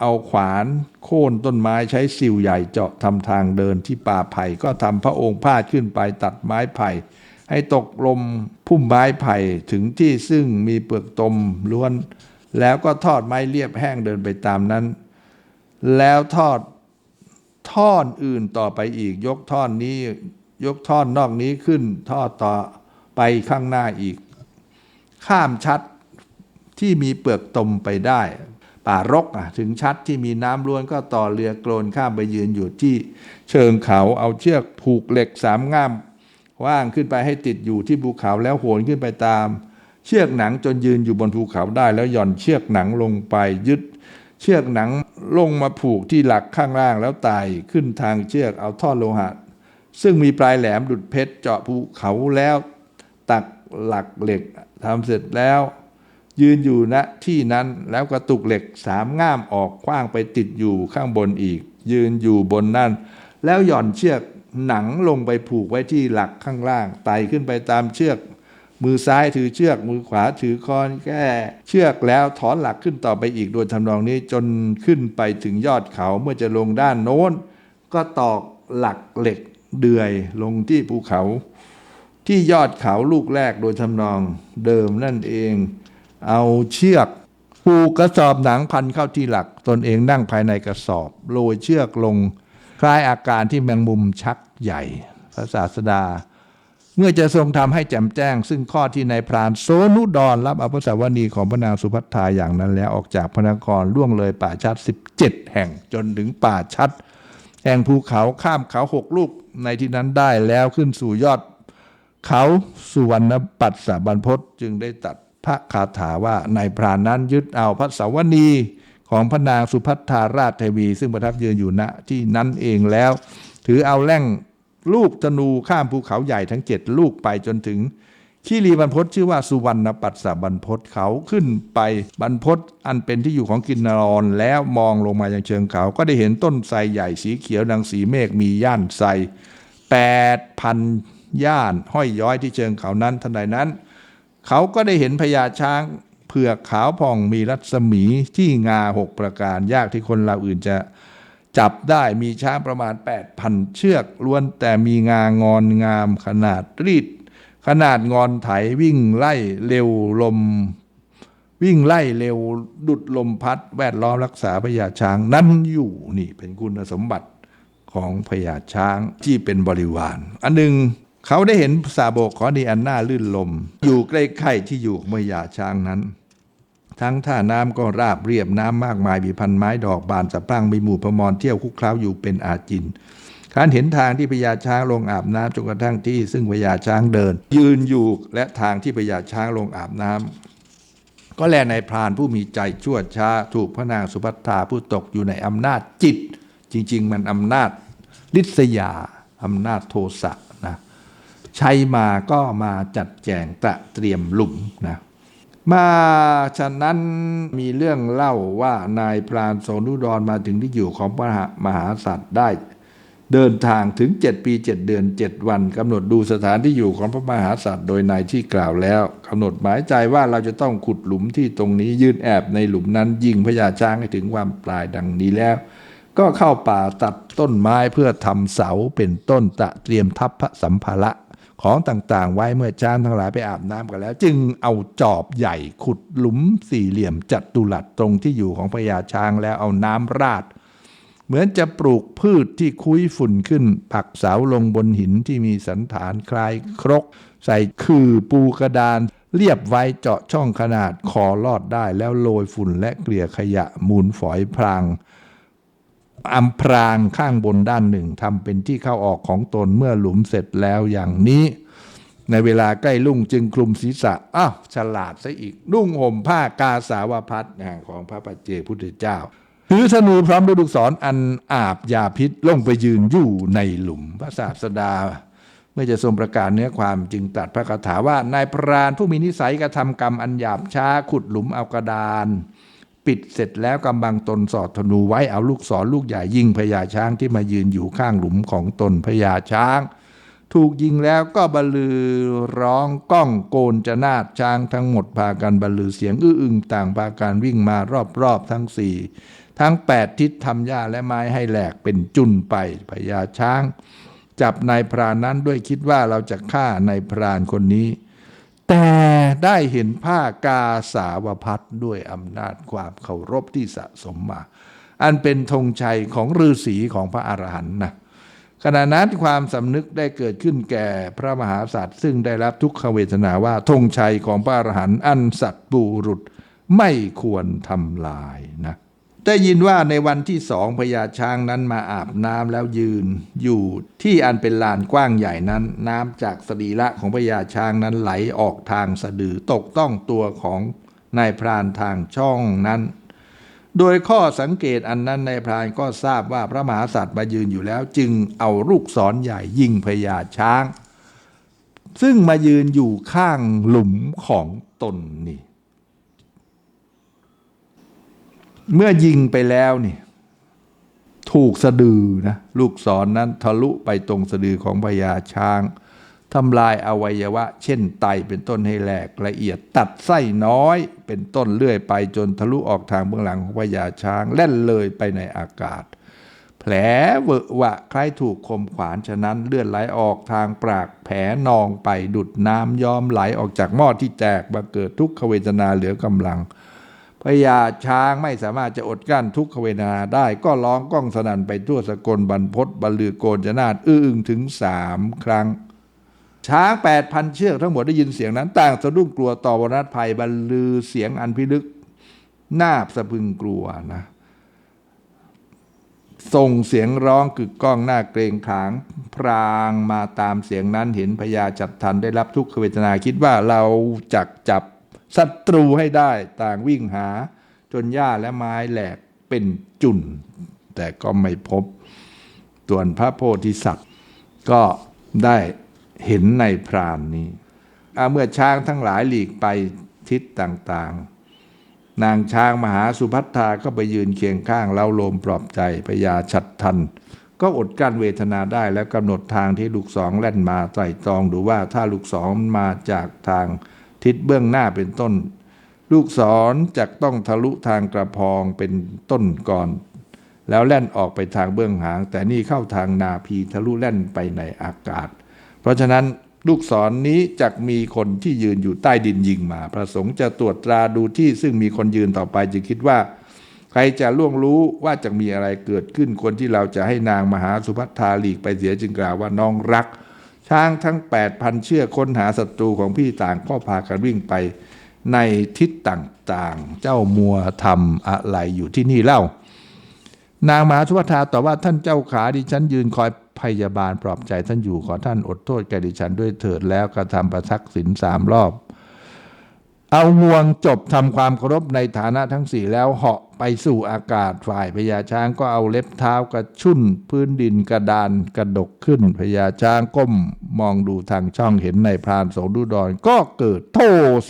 เอาขวานโค่นต้นไม้ใช้สิวใหญ่เจาะทำทางเดินที่ป่าไผ่ก็ทำพระองค์พาดขึ้นไปตัดไม้ไผ่ ให้ตกลมพุ่มไม้ไผ่ถึงที่ซึ่งมีเปลือกตมล้วน แล้วก็ทอดไม้เรียบแห้งเดินไปตามนั้น แล้วทอดท่อนอื่นต่อไปอีกยกท่อนนี้ ยกท่อนนอกนี้ขึ้นทอดต่อไปข้างหน้าอีก ข้ามชัดที่มีเปลือกตมไปได้ ป่ารกอะถึงชัดที่มีน้ำล้วนก็ต่อเรือโกลนข้ามไปยืนอยู่ที่เชิงเขาเอาเชือกผูกเหล็กสามง่ามว่างขึ้นไปให้ติดอยู่ที่ภูเขาแล้วโหนขึ้นไปตาม เชือกหนังจนยืนอยู่บนภูเขาได้ แล้วหย่อนเชือกหนังลงไปยึด เชือกหนังลงมาผูกที่หลักข้างล่างแล้วไต่ขึ้นทางเชือกเอาท่อโลหะ ซึ่งมีปลายแหลมดุดเพชรเจาะภูเขาแล้ว ตักหลักเหล็กทำเสร็จแล้ว ยืนอยู่ณที่นั้นแล้วกระตุกเหล็กสามง่ามออกคว้างไปติดอยู่ข้างบนอีก ยืนอยู่บนนั่น แล้วหย่อนเชือกหนังลงไปผูกไว้ที่หลักข้างล่างไต่ขึ้นไปตามเชือก มือซ้ายถือเชือกมือขวาถือคอนแก้เชือกแล้วถอนหลักขึ้นต่อไปอีกโดยทำนองนี้จนขึ้นไปถึงยอดเขาเมื่อจะลงด้านโน้น ก็ตอกหลักเหล็กเดือยลงที่ภูเขา ที่ยอดเขาลูกแรกโดยทำนองเดิมนั่นเอง เอาเชือกผูกกระสอบหนังพันเข้าที่หลัก ตนเองนั่งภายในกระสอบ โรยเชือกลงคล้ายอาการที่แมงมุมชักใหญ่ พระศาสดา เมื่อจะทรงทำให้แจ่มแจ้ง ซึ่งข้อที่นายพรานโซนุดรรับอภิสาวนีของพระนางสุภัททาอย่างนั้นแล้วออกจากพระนครล่วงเลยป่าชัด 17 แห่งจนถึงป่าชัด แห่งภูเขาข้ามเขาหกลูกในที่นั้นได้แล้วขึ้นสู่ยอดเขาสุวรรณปัสสะบรรพตจึงได้ตัด พระคาถาว่านายพรานนั้นยึดเอาพระสาวนีของพระนางสุพัทธาราชเทวี ซึ่งประทับยืนอยู่ณที่นั้นเองแล้ว ถือเอาแล่งลูกธนูข้ามภูเขาใหญ่ทั้งเจ็ดลูกไปจนถึงคีรีบรรพตชื่อว่าสุวรรณปัสสบรรพตเขาขึ้นไปบรรพตอันเป็นที่อยู่ของกินนรอนแล้วมองลงมายังเชิงเขา ก็ได้เห็นต้นไทรใหญ่สีเขียวดังสีเมฆมีย่านไทรแปดพันย่านห้อยย้อยที่เชิงเขานั้นทันใดนั้น เขาก็ได้เห็นพญาช้างเผือกขาวผ่องมีรัศมีที่งาหกประการ ยากที่คนเราอื่นจะจับได้มีช้างประมาณ 8,000 เชือกล้วนแต่มีงางอนงามขนาดรีด ขนาดงอนไถวิ่งไล่เร็วลม วิ่งไล่เร็วดุดลมพัด แวดล้อมรักษาพญาช้างนั้นอยู่นี่เป็นคุณสมบัติของพญาช้างที่เป็นบริวาร อันหนึ่ง เขาได้เห็นสาโบกขอดีอันหน้าลื่นลม อยู่ใกล้ๆที่อยู่ของพญาช้างนั้น ทั้งท่าน้ำก็ราบเรียบน้ำมากมายมีพันไม้ดอกบานสะพรั่งมีหมู่พมรเที่ยวคุกคล้าอยู่เป็นอาจินการเห็นทางที่พญาช้างลงอาบน้ำจนกระทั่งที่ ซึ่งพญาช้างเดิน ยืนอยู่และทางที่พญาช้างลงอาบน้ำก็แลในายพรานผู้มีใจชั่วช้า ถูกพระนางสุภัทธาผู้ตกอยู่ในอำนาจจิต จริง ๆ มันอำนาจลิษยาอำนาจโทสะ ใช้มาก็มาจัดแจงตระเตรียมหลุมนะมาฉะนั้นมีเรื่องเล่าว่านายพรานโสนุดรมาถึงที่อยู่ของพระมหาสัตว์ได้ เดินทางถึง 7 ปี 7 เดือน 7 วันกำหนดดูสถานที่อยู่ของพระมหาสัตว์โดยนายที่กล่าวแล้วกำหนดหมายใจว่าเราจะต้องขุดหลุมที่ตรงนี้ยืนแอบในหลุมนั้นยิงพญาช้างให้ถึงความปลายดังนี้แล้ว ก็เข้าป่าตัดต้นไม้เพื่อทำเสาเป็นต้นตะเตรียมทับพระสัมภาระ ของต่างๆ ไว้เมื่อช้างทั้งหลายไปอาบน้ำกันแล้ว จึงเอาจอบใหญ่ขุดหลุมสี่เหลี่ยมจัตุรัสตรงที่อยู่ของพญาช้างแล้วเอาน้ำราด เหมือนจะปลูกพืชที่คุ้ยฝุ่นขึ้น ปักเสาลงบนหินที่มีสันฐานคล้ายครก ใส่คือปูกระดาน เรียบไว้เจาะช่องขนาดคอลอดได้แล้วโรยฝุ่นและเกลี่ยขยะมูลฝอยพราง อำพรางข้างบนด้านหนึ่งทำเป็นที่เข้าออกของตนเมื่อหลุมเสร็จแล้วอย่างนี้ ในเวลาใกล้ลุ่งจึงคลุมศีรษะอ้าวฉลาดซะอีก นุ่งห่มผ้ากาสาวพัดของพระปัจเจพุทธเจ้าถือธนูพร้อมด้วยลูกศรออันอาบยาพิษลงไปยืนอยู่ในหลุมพระศาสดา เมื่อจะทรงประกาศเนื้อความจึงตัดพระคาถาว่านายพรานผู้มีนิสัยกระทำกรรมอันหยาบช้าขุดหลุมเอากระดาน ปิดเสร็จแล้วกำบังตนสอดธนูไว้เอาลูกศรลูกใหญ่ยิงพญาช้างที่มายืนอยู่ข้างหลุมของตนพญาช้าง ถูกยิงแล้วก็บรรลือร้องก้องโกนจะนาดช้างทั้งหมดพากันบรรลือเสียงอื้ออึงต่างพากันวิ่งมารอบๆทั้งสี่ทั้งแปดทิศทำหญ้าและไม้ให้แหลกเป็นจุนไปพญาช้าง จับนายพรานนั้นด้วยคิดว่าเราจะฆ่านายพรานคนนี้ แต่ได้เห็นผ้ากาสาวพัดด้วยอำนาจความเคารพที่สะสมมา อันเป็นธงชัยของฤาษีของพระอรหันต์นะขณะนั้นความสำนึกได้เกิดขึ้นแก่พระมหาสัตว์ซึ่งได้รับทุกขเวทนาว่าธงชัยของพระอรหันต์อันสัตว์บุรุษไม่ควรทำลายนะ ได้ยินว่าในวันที่สองพญาช้างนั้นมาอาบน้ำแล้วยืน อยู่ที่อันเป็นลานกว้างใหญ่นั้น น้ำจากสรีระของพญาช้างนั้นไหลออกทางสะดือตกต้องตัวของนายพรานทางช่องนั้น โดยข้อสังเกตอันนั้นนายพรานก็ทราบว่าพระมหาสัตว์มายืนอยู่แล้ว จึงเอาลูกศรใหญ่ยิงพญาช้าง ซึ่งมายืนอยู่ข้างหลุมของตนนี่ เมื่อยิงไปแล้วนี่ถูกสะดือนะลูกศรนนั้นทะลุไปตรงสะดือของพญาช้างทำลายอวัยวะ เช่นไตเป็นต้นให้แหลกละเอียดตัดไส้น้อยเป็นต้นเลื่อยไปจนทะลุออกทางเบื้องหลังของพญาช้างแล่นเลยไปในอากาศ แผลเวอะวะคล้ายถูกคมขวานฉะนั้นเลือดไหลออกทางปากแผลนองไปดุดน้ำย้อมไหลออกจากหม้อที่แตกมาเกิดทุกขเวทนาเหลือกำลัง พญาช้างไม่สามารถจะอดกั้นทุกขเวทนาได้ก็ร้องก้องสนั่นไปทั่วสกลบรรพตบรรลือโกนจนาดอื้ออึงถึงสามครั้ง ช้างแปดพันเชือกทั้งหมดได้ยินเสียงนั้น ต่างสะดุ้งกลัวต่อวรนัตภัยบรรลือเสียงอันพิลึกน่าสะพึงกลัวนะส่งเสียงร้องกึกก้องหน้าเกรงขามพรางมาตามเสียงนั้นเห็นพญาจัดทันได้รับทุกขเวทนาคิดว่าเราจักจับ ศัตรูให้ได้ต่างวิ่งหาจนหญ้าและไม้แหลกเป็นจุนแต่ก็ไม่พบส่วนพระโพธิสัตว์ ก็ได้เห็นในพรานนี้ เมื่อช้างทั้งหลายหลีกไปทิศต่างๆ นางช้างมหาสุพัทธาก็ไปยืนเคียงข้างเล้าโลมปลอบใจพญาชัดทัน ก็อดกั้นเวทนาได้แล้วกำหนดทางที่ลูกสองแล่นมาไตร่ตรองดูว่าถ้าลูกสองมาจากทาง ทิศเบื้องหน้าเป็นต้น ลูกศรจะต้องทะลุทางกระพองเป็นต้นก่อน แล้วแล่นออกไปทางเบื้องหาง แต่นี่เข้าทางนาพีทะลุแล่นไปในอากาศ เพราะฉะนั้นลูกศรนนี้จะมีคนที่ยืนอยู่ใต้ดินยิงมาประสงค์จะตรวจตราดูที่ซึ่งมีคนยืนต่อไปจึงคิดว่า ใครจะล่วงรู้ว่าจะมีอะไรเกิดขึ้นคนที่เราจะให้นางมหาสุภัทธาหลีกไปเสียจึงกล่าวว่าน้องรัก ช้างทั้ง 8,000 เชือกค้นหาศัตรูของพี่ต่างก็พากันวิ่งไป ในทิศต่างๆ เจ้ามัวทำอะไรอยู่ที่นี่เล่า นางมหาสุภัทาตอบว่าท่านเจ้าขาดิฉันยืนคอยพยาบาลปลอบใจท่านอยู่ขอท่านอดโทษแก่ดิฉันด้วยเถิดแล้วกระทำประทักษิณสามรอบ เอางวงจบทำความเคารพในฐานะทั้งสี่แล้วเหาะไปสู่อากาศฝ่ายพญาช้างก็เอาเล็บเท้ากระชุ่นพื้นดินกระดานกระดกขึ้นพญาช้างก้มมองดูทางช่องเห็นในพรานโสดุดรก็เกิดโท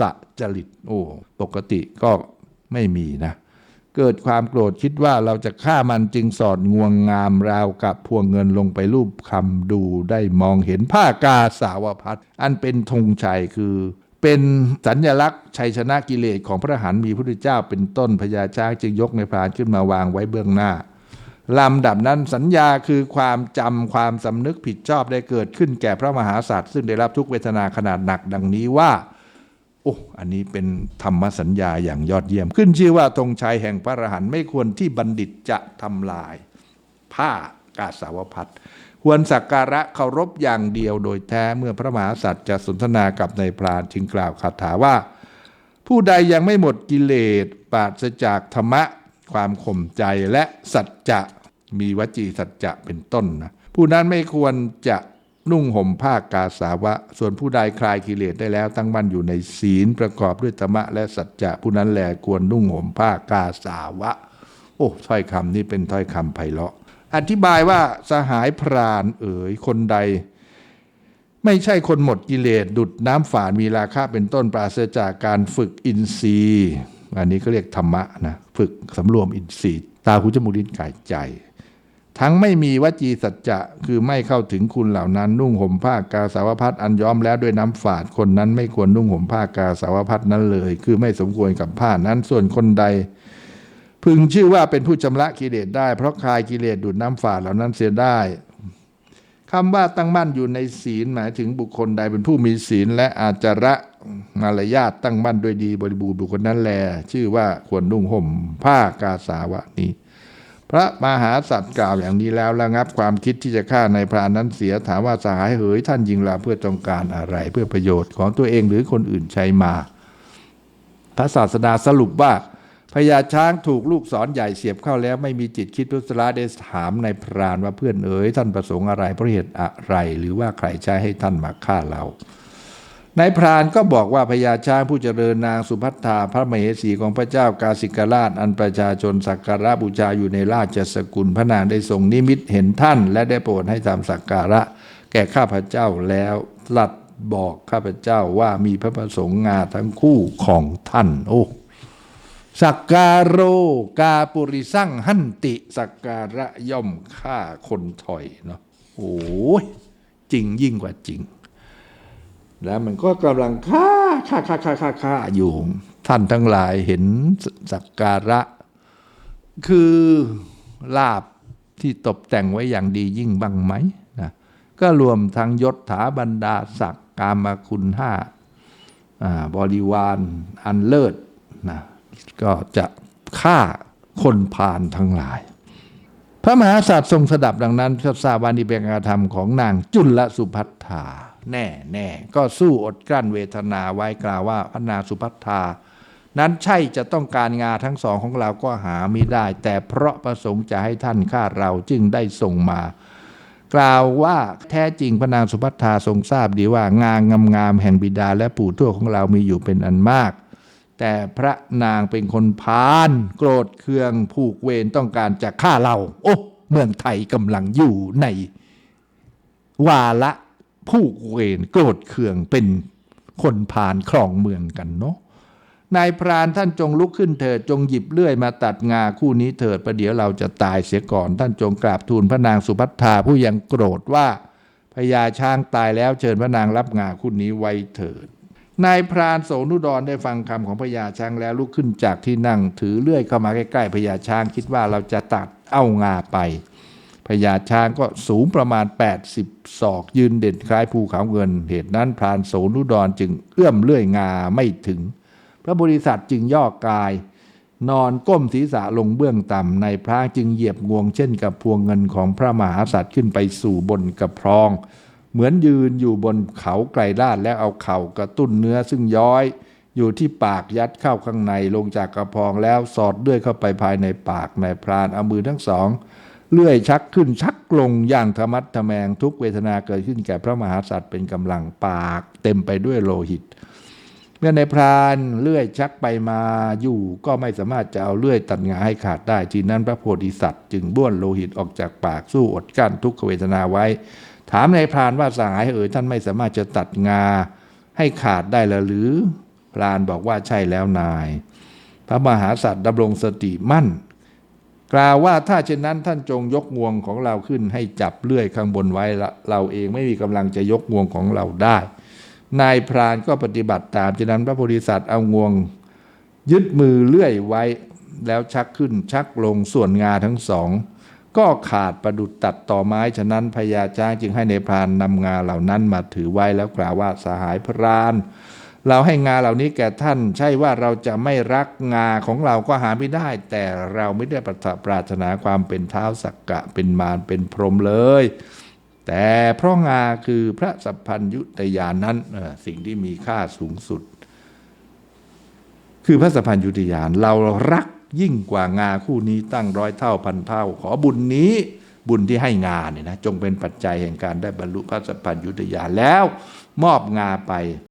สะจริตโอ้ปกติก็ไม่มีนะ เกิดความโกรธคิดว่าเราจะฆ่ามันจึงสอดงวงงามราวกับพวงเงินลงไปรูปคำดูได้มองเห็นผ้ากาสาวพัดอันเป็นธงชัยคือ เป็นสัญญลักษณ์ชัยชนะกิเลสของพระหันมีพระพุทธเจ้าเป็นต้นพญาช้างจึงยกในพรานขึ้นมาวางไว้เบื้องหน้าลำดับนั้นสัญญาคือความจำความสำนึกผิดชอบได้เกิดขึ้นแก่พระมหาสัตว์ซึ่งได้รับทุกเวทนาขนาดหนักดังนี้ว่าโอ้อันนี้เป็นธรรมสัญญาอย่างยอดเยี่ยม ขึ้นชื่อว่าธงชัยแห่งพระอรหันต์ไม่ควรที่บัณฑิตจะทำลาย ผ้ากาสาวพัด ควรสักการะเคารพอย่างเดียวโดยแท้เมื่อพระมหาสัตว์จะสนทนากับนายพรานจึงกล่าวคาถาว่า ผู้ใดยังไม่หมดกิเลสปราศจากธรรมะ ความข่มใจและสัจจะมีวจีสัจจะเป็นต้นนะผู้นั้นไม่ควรจะนุ่งห่มผ้ากาสาวะ ส่วนผู้ใดคลายกิเลสได้แล้วตั้งมั่นอยู่ในศีลประกอบด้วยธรรมะและสัจจะผู้นั้นแหละควรนุ่งห่มผ้ากาสาวะ โอ้ถ้อยคำนี้เป็นถ้อยคำไพเราะ อธิบายว่าสหายพรานเอ๋ยคนใด ไม่ใช่คนหมดกิเลสดุดน้ำฝาดมีราคาเป็นต้นปราศจากการฝึกอินทรีย์ อันนี้ก็เรียกธรรมะนะฝึกสำรวมอินทรีย์ ตาหูจมูกลิ้นกายใจ ทั้งไม่มีวจีสัจจะคือไม่เข้าถึงคุณเหล่านั้น นุ่งห่มผ้ากาสาวพัดอันย้อมแล้วด้วยน้ำฝาดคนนั้นไม่ควรนุ่งห่มผ้ากาสาวพัดนั้นเลย คือไม่สมควรกับผ้านั้นส่วนคนใด พึงชื่อว่าเป็นผู้ชำระกิเลสได้ เพราะคลายกิเลสดูดน้ำฝาดเหล่านั้นเสียได้คำว่าตั้งมั่นอยู่ในศีลหมายถึงบุคคลใดเป็นผู้มีศีลและอาจาระมารยาทตั้งมั่นด้วยดีบริบูรณ์บุคคลนั้นแล ชื่อว่าควรนุ่งห่มผ้ากาสาวะนี้พระมหาสัตว์กล่าวอย่างนี้แล้วระงับความคิดที่จะฆ่าในพรานนั้นเสียถามว่าสหายเหยท่านยิงเราเพื่อต้องการอะไร เพื่อประโยชน์ของตัวเองหรือคนอื่นใช้มา พระศาสดาสรุปว่า พญาช้างถูกลูกศรใหญ่เสียบเข้าแล้วไม่มีจิตคิดพุทธละได้ถามในายพรานว่าเพื่อนเอ๋ยท่านประสงค์อะไรเพราะเหตุอะไร หรือว่าใครใช้ให้ท่านมาฆ่าเรานายพรานก็บอกว่าพญาช้างผู้เจริญนางสุพัฒนาพระมเหสีของพระเจ้ากาสิกราช อันประชาชนสักการะบูชาอยู่ในราชสกุลพระนางได้ทรงนิมิตเห็นท่าน และได้โปรดให้ทำสักการะ แก่ข้าพเจ้าแล้วตรัดบอกข้าพเจ้าว่ามีพระประสงค์งาทั้งคู่ของท่านโอ้ สักการโรกาปุริสั่งหันติ สักการะย่อมฆ่าคนถอยเนาะโอ้ยจริงยิ่งกว่าจริง แล้วมันก็กำลังฆ่าฆ่าฆ่าฆ่าฆ่าฆ่าอยู่ ท่านทั้งหลายเห็นสักการะ คือลาบที่ตกแต่งไว้อย่างดียิ่งบ้างไหมนะก็รวมทั้งยศถาบรรดาศักดิ์กามคุณห้าอ่าบริวารอันเลิศนะ ก็จะฆ่าคนพาลทั้งหลาย พระมหากษัตร์ทรงสดับดังนั้นก็ทราบว่านี่เป็นการระทำของนางจุลสุพัทธาแน่แน่ก็สู้อดกลั้นเวทนาไว้กล่าวว่าพระนางสุพัทธานั้นใช่จะต้องการงาทั้งสองของเราก็หาไม่ได้ แต่เพราะประสงค์จะให้ท่านฆ่าเราจึงได้ส่งมา กล่าวว่าแท้จริงพระนางสุพัทธาทรงทราบดีว่างางงามๆแห่งบิดาและปู่ทวดของเรามีอยู่เป็นอันมาก แต่พระนางเป็นคนพาลโกรธเคืองผูกเวรต้องการจะฆ่าเรา โอ้เมืองไทยกำลังอยู่ใน วาละผู้เวรโกรธเคืองเป็นคนพาลครองเมืองกันเนาะนายพรานท่านจงลุกขึ้นเถิดจงหยิบเลื่อยมาตัดงาคู่นี้เถิดประเดี๋ยวเราจะตายเสียก่อน ท่านจงกราบทูลพระนางสุพัทธาผู้ยังโกรธว่าพญาช้างตายแล้วเชิญพระนางรับงาคู่นี้ไว้เถิด นายพรานโสนุดรได้ฟังคำของพญาช้างแล้วลุกขึ้นจากที่นั่งถือเลื่อยเข้ามาใกล้ๆพญาช้างคิดว่าเราจะตัดเอางาไปพญาช้างก็สูงประมาณ 80 ศอกยืนเด่นคล้ายภูเขาเงิน เหตุนั้นพรานโสนุดรจึงเอื้อมเลื่อยงาไม่ถึง พระบริษัทจึงย่อกาย นอนก้มศีรษะลงเบื้องต่ำในพระจึงเหยียบงวงเช่นกับพวงเงินของพระมหาสัตว์ขึ้นไปสู่บนกระพรอง เหมือนยืนอยู่บนเขาไกลลาดแล้วเอาเข่ากระตุ้นเนื้อซึ่งย้อยอยู่ที่ปากยัดเข้าข้างในลงจากกระพองแล้วสอดเลื่อยเข้าไปภายในปากนายพรานเอามือทั้งสอง เลื่อยชักขึ้นชักลงอย่างธรรมัดทแมงทุกเวทนาเกิดขึ้นแก่พระมหาสัตว์เป็นกำลังปากเต็มไปด้วยโลหิต เมื่อในพรานเลื่อยชักไปมาอยู่ก็ไม่สามารถจะเอาเลื่อยตัดงาให้ขาดได้ทีนั้นพระโพธิสัตว์จึงบ้วนโลหิตออกจากปากสู้อดกั้นทุกขเวทนาไว้ ถามในพรานว่าสหายเอ๋ยท่านไม่สามารถจะตัดงาให้ขาดได้ลหรือ พรานบอกว่าใช่แล้วนาย พระมหาสัตว์ดำรงสติมั่น กล่าวว่าถ้าเช่นนั้นท่านจงยกงวงของเราขึ้นให้จับเลื่อยข้างบนไว้ละเราเองไม่มีกำลังจะยกงวงของเราได้ นายพรานก็ปฏิบัติตามจากนั้นพระโพธิสัตว์เอางวง ยึดมือเลื่อยไว้แล้วชักขึ้นชักลงส่วนงาทั้งสอง ก็ขาดประดุดตัดต่อไม้ ฉะนั้นพญาช้างจึงให้ในพรานนำงาเหล่านั้นมาถือไว้แล้วกล่าวว่าสหายพรานเราให้งาเหล่านี้แก่ท่าน ใช่ว่าเราจะไม่รักงาของเราก็หาไม่ได้ แต่เราไม่ได้ปรารถนาความเป็นเท้าสักกะเป็นมารเป็นพรหมเลย แต่เพราะงาคือพระสัพพัญยุตยานนั้นสิ่งที่มีค่าสูงสุด คือพระสัพพัญยุตยานเรารัก ยิ่งกว่างาคู่นี้ตั้งร้อยเท่าพันเท่า ขอบุญนี้บุญที่ให้งานเนี่ยนะจงเป็นปัจจัยแห่งการได้บรรลุพระสัพพัญญุตยานแล้ว มอบงาไป